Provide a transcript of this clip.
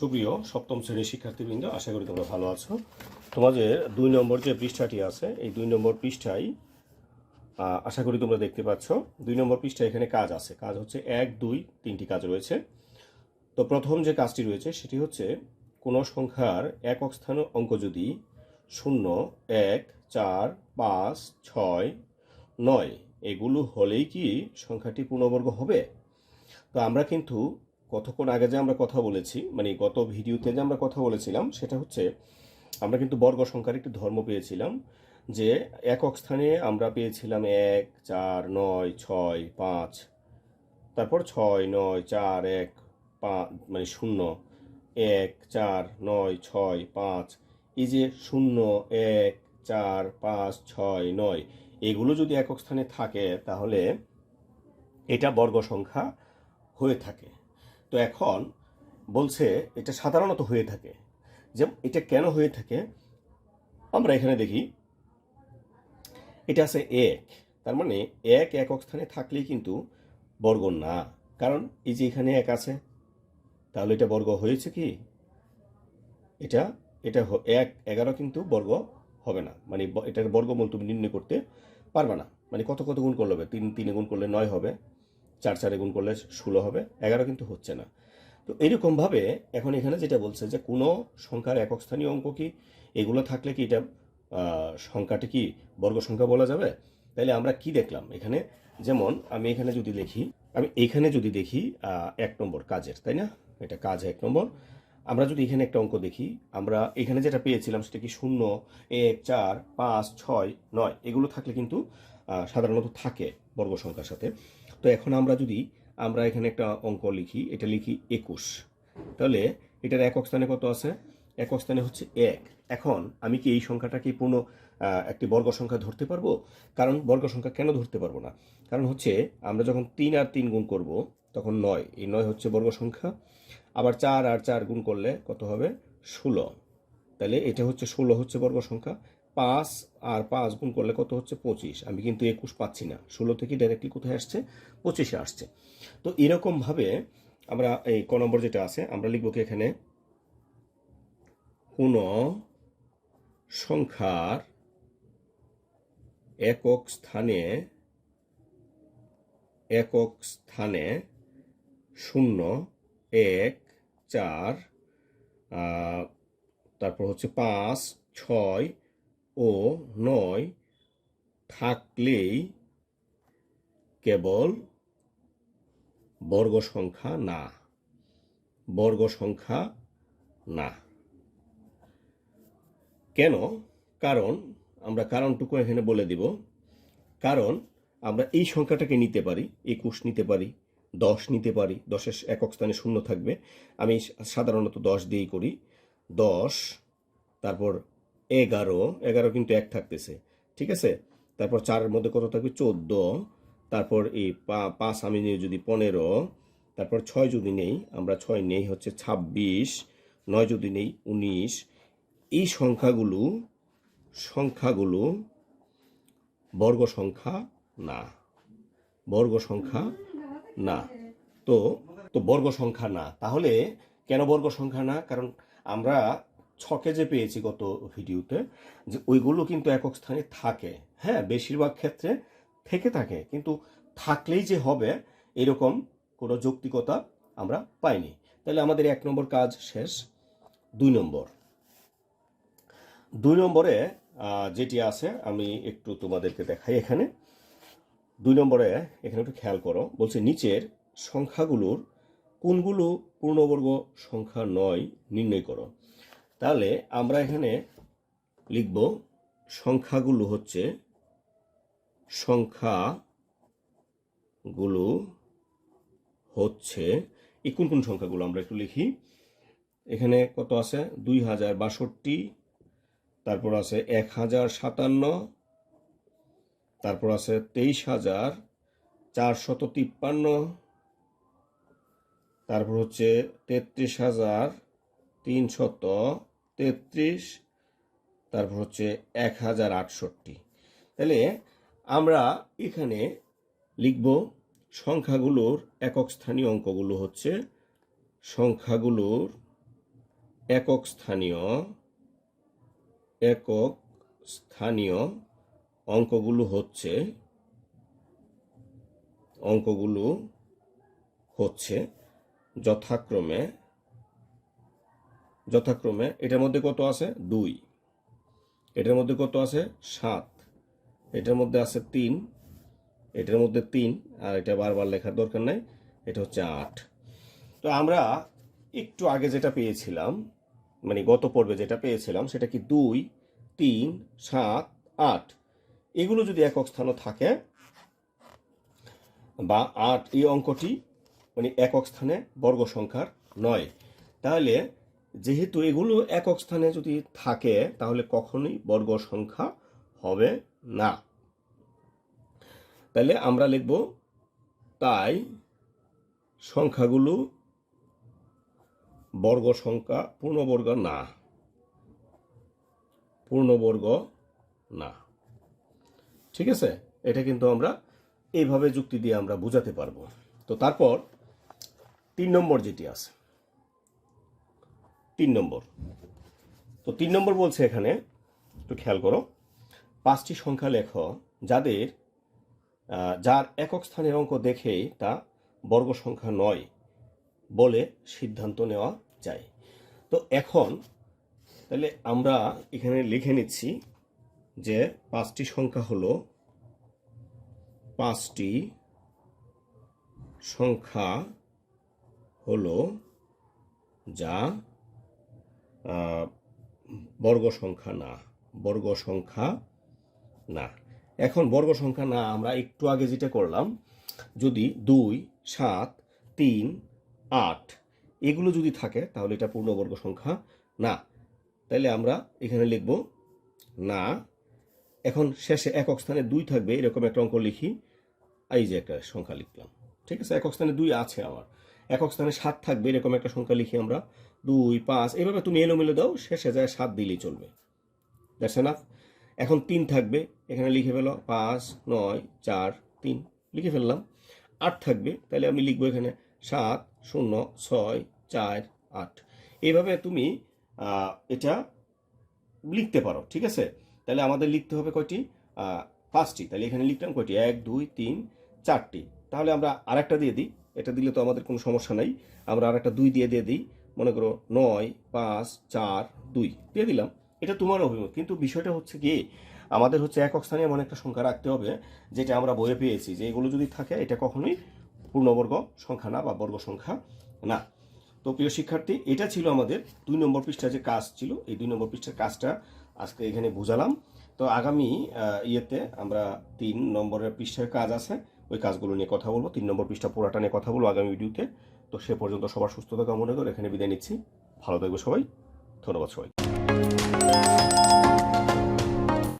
সুপ্রিয় সপ্তম শ্রেণির শিক্ষার্থীবৃন্দ, আশা করি তোমরা ভালো আছো। তোমাদের দুই নম্বর যে পৃষ্ঠাটি আছে, এই দুই নম্বর পৃষ্ঠায় আশা করি তোমরা দেখতে পাচ্ছ, দুই নম্বর পৃষ্ঠায় এখানে কাজ আছে। কাজ হচ্ছে এক, দুই, তিনটি কাজ রয়েছে। তো প্রথম যে কাজটি রয়েছে, সেটি হচ্ছে কোনো সংখ্যার একক স্থানীয় অঙ্ক যদি শূন্য, এক, চার, পাঁচ, ছয়, নয়, এগুলো হলেই কি সংখ্যাটি পূর্ণবর্গ হবে? তো আমরা কিন্তু কতক্ষণ আগে যে আমরা কথা বলেছি মানে গত ভিডিওতে যে আমরা কথা বলেছিলাম, সেটা হচ্ছে আমরা কিন্তু বর্গ সংখ্যার একটি ধর্ম পেয়েছিলাম যে একক স্থানে আমরা পেয়েছিলাম এক, চার, নয়, ছয়, পাঁচ, তারপর ছয়, নয়, চার, এক পাঁচ মানে শূন্য, এক, চার, নয়, ছয়, পাঁচ, এই যে শূন্য, এক, চার, পাঁচ, ছয়, নয়, এগুলো যদি একক স্থানে থাকে তাহলে এটা বর্গ সংখ্যা হয়ে থাকে। তো এখন বলছে এটা সাধারণত হয়ে থাকে। যে এটা কেন হয়ে থাকে? আমরা এখানে দেখি, এটা আছে এক। তার মানে এক একক স্থানে থাকলেই কিন্তু বর্গ না। কারণ এই যে এখানে এক আছে, তাহলে এটা বর্গ হয়েছে কি? এটা এটা এক এগারো কিন্তু বর্গ হবে না। মানে এটার বর্গমূল তুমি নির্ণয় করতে পারবে না। মানে কত কত গুণ করলে হবে? তিন, তিনে গুণ করলে নয় হবে। চার চারে গুণ করলে ষোলো হবে, এগারো কিন্তু হচ্ছে না। তো এইরকমভাবে এখন এখানে যেটা বলছে যে কোনো সংখ্যার একক স্থানীয় অঙ্ক কি? এগুলো থাকলে কি এটা সংখ্যাটি কি বর্গ সংখ্যা বলা যাবে? তাহলে আমরা কি দেখলাম? এখানে যেমন আমি এখানে যদি দেখি আমি এখানে যদি দেখি এক নম্বর কাজের, তাই না? এটা কাজ এক নম্বর। আমরা যদি এখানে একটা অঙ্ক দেখি, আমরা এখানে যেটা পেয়েছিলাম সেটা কি শূন্য, এক, চার, পাঁচ, ছয়, নয়, এগুলো থাকলে কিন্তু সাধারণত থাকে বর্গ সংখ্যার সাথে। তো এখন আমরা যদি আমরা এখানে একটা অঙ্ক লিখি, এটা লিখি একুশ। তাহলে এটার একক স্থানে কত আছে? একক স্থানে হচ্ছে এক। এখন আমি কি এই সংখ্যাটাকে পূর্ণ একটি বর্গ সংখ্যা ধরতে পারব? কারণ বর্গ সংখ্যা কেন ধরতে পারব না? কারণ হচ্ছে আমরা যখন তিন আর তিন গুণ করব, তখন নয়। এই নয় হচ্ছে বর্গ সংখ্যা। আবার চার আর চার গুণ করলে কত হবে? ষোলো। তাহলে এটা হচ্ছে ষোলো হচ্ছে বর্গ সংখ্যা, পাঁচ আর পাঁচ গুণ করলে কত হচ্ছে পঁচিশ। আমি কিন্তু একুশ পাচ্ছি না। ষোলো থেকে ডাইরেক্টলি কোথায় আসছে? পঁচিশে আসছে। তো এরকমভাবে আমরা এই ক নম্বর যেটা আছে, আমরা লিখব কি এখানে? কোনো সংখ্যার একক স্থানে একক স্থানে শূন্য, এক, চার তারপর হচ্ছে পাঁচ, ছয় ও নয় থাকলেই কেবল বর্গ সংখ্যা না বর্গ সংখ্যা না। কেন? কারণ আমরা কারণটুকু এখানে বলে দিব। কারণ আমরা এই সংখ্যাটাকে নিতে পারি, একুশ নিতে পারি, দশ নিতে পারি, দশের একক স্থানে শূন্য থাকবে। আমি সাধারণত দশ দিয়েই করি। দশ, তারপর এগারো এগারো কিন্তু এক থাকতেছে, ঠিক আছে? তারপর চারের মধ্যে কত থাকবে? চোদ্দ, তারপর এই পাঁচ আমি নিই যদি পনেরো, তারপর ছয় যদি নেই, আমরা ছয় নেই হচ্ছে ছাব্বিশ, নয় যদি নেই উনিশ, এই সংখ্যাগুলো সংখ্যাগুলো বর্গ সংখ্যা না, বর্গ সংখ্যা না, তো তো বর্গ সংখ্যা না, তাহলে কেন বর্গ সংখ্যা না? কারণ আমরা ছকে যে পেয়েছি গত ভিডিওতে, যে ওইগুলো কিন্তু একক স্থানে থাকে। হ্যাঁ বেশিরভাগ ক্ষেত্রে থেকে থাকে, কিন্তু থাকলেই যে হবে, এরকম কোনো যৌক্তিকতা আমরা পাইনি। তাহলে আমাদের এক নম্বর কাজ শেষ। দুই নম্বর। দুই নম্বরে যেটি আছে, আমি একটু তোমাদেরকে দেখাই এখানে। দুই নম্বরে, এখানে একটু খেয়াল করো, বলছে নিচের সংখ্যাগুলোর কোনগুলো পূর্ণবর্গ সংখ্যা নয় নির্ণয় করো তাহলে আমরা এখানে লিখব, সংখ্যাগুলো হচ্ছে সংখ্যাগুলো হচ্ছে, এই কোন কোন সংখ্যাগুলো আমরা একটু লিখি। এখানে কত আছে? দুই হাজার বাষট্টি, তারপর আছে এক হাজার সাতান্ন, তারপর আছে তেইশ হাজার চারশত তিপ্পান্ন তারপর হচ্ছে তেত্রিশ হাজার তিনশত তেত্রিশ, তারপর হচ্ছে এক হাজার আটষট্টি। তাহলে আমরা এখানে লিখব সংখ্যাগুলোর একক স্থানীয় অঙ্কগুলো হচ্ছে সংখ্যাগুলোর একক স্থানীয় একক স্থানীয় অঙ্কগুলো হচ্ছে অঙ্কগুলো হচ্ছে যথাক্রমে যথাক্রমে, এটার মধ্যে কত আছে? দুই। এটার মধ্যে কত আছে? সাত। এটার মধ্যে আছে তিন। এটার মধ্যে তিন, আর এটা বারবার লেখার দরকার নাই, এটা হচ্ছে আট। তো আমরা একটু আগে যেটা পেয়েছিলাম মানে গত পর্বে যেটা পেয়েছিলাম, সেটা কি দুই, তিন, সাত, আট? এগুলো যদি একক স্থানও থাকে, বা আট এই অঙ্কটি মানে একক স্থানে বর্গ সংখ্যার নয়। তাহলে যেহেতু এগুলো একক স্থানে যদি থাকে, তাহলে কখনোই বর্গ সংখ্যা হবে না। তাহলে আমরা লিখব, তাই সংখ্যাগুলো বর্গ সংখ্যা পূর্ণবর্গ না। পূর্ণবর্গ না। ঠিক আছে? এটা কিন্তু আমরা এইভাবে যুক্তি দিয়ে আমরা বোঝাতে পারব। তো তারপর তিন নম্বর যেটি আছে। তিন নম্বর। তো তিন নম্বর বলছে এখানে, একটু খেয়াল করো, পাঁচটি সংখ্যা লেখ, যাদের যার একক স্থানের অঙ্ক দেখেই তা বর্গ সংখ্যা নয় বলে সিদ্ধান্ত নেওয়া যায়। তো এখন, তাহলে আমরা এখানে লিখে নিচ্ছি যে পাঁচটি সংখ্যা হলো, পাঁচটি সংখ্যা হলো যা বর্গ সংখ্যা না, বর্গ সংখ্যা না। এখন বর্গ সংখ্যা না আমরা একটু আগে যেটা করলাম, যদি দুই, সাত, তিন, আট, এগুলো যদি থাকে তাহলে এটা পূর্ণবর্গ সংখ্যা না। তাহলে আমরা এখানে লিখব না। এখন শেষে একক স্থানে দুই থাকবে, এরকম একটা অঙ্ক লিখি, এই যে একটা সংখ্যা লিখলাম। ঠিক আছে, একক স্থানে দুই আছে আমার। একক স্থানে সাত থাকবে, এরকম একটা সংখ্যা লিখি আমরা। দুই, পাঁচ, এভাবে তুমি এলোমেলো দাও, শেষে যায় সাত দিলেই চলবে। দ্যাটস এনাফ এখন তিন থাকবে, এখানে লিখে ফেলো, পাঁচ, নয়, চার, তিন, লিখে ফেললাম। আট থাকবে, তাহলে আমি লিখব এখানে সাত, শূন্য, ছয়, চার, আট। এইভাবে তুমি এটা লিখতে পারো, ঠিক আছে? তাহলে আমাদের লিখতে হবে কয়টি? পাঁচটি। তাহলে এখানে লিখলাম কয়টি? এক, দুই, তিন, চারটি। তাহলে আমরা আরেকটা দিয়ে দিই। এটা দিলে তো আমাদের কোনো সমস্যা নাই। আমরা আর একটা দুই দিয়ে দিয়ে দিই। মনে করো নয়, পাঁচ, চার, দুই দিয়ে দিলাম। এটা তোমার অভিমত। কিন্তু বিষয়টা হচ্ছে কি, আমাদের হচ্ছে একক স্থানে এমন একটা সংখ্যা রাখতে হবে, যেটা আমরা বইয়ে পেয়েছি যে এগুলো যদি থাকে, এটা কখনোই পূর্ণবর্গ সংখ্যা না বা বর্গ সংখ্যা না। তো প্রিয় শিক্ষার্থী, এটা ছিল আমাদের দুই নম্বর পৃষ্ঠার যে কাজ ছিল। এই দুই নম্বর পৃষ্ঠার কাজটা আজকে এখানে বুঝালাম। তো আগামী ইয়েতে আমরা তিন নম্বরের পৃষ্ঠার কাজ আছে। ওই কাজগুলো নিয়ে কথা বলব। তিন নম্বর পৃষ্ঠা পুরাটা নিয়ে কথা বলব আগামী ভিডিওতে। তো সে পর্যন্ত সবার সুস্থতা কামনা করে এখানে বিদায় নিচ্ছি। ভালো থাকবে সবাই। ধন্যবাদ সবাই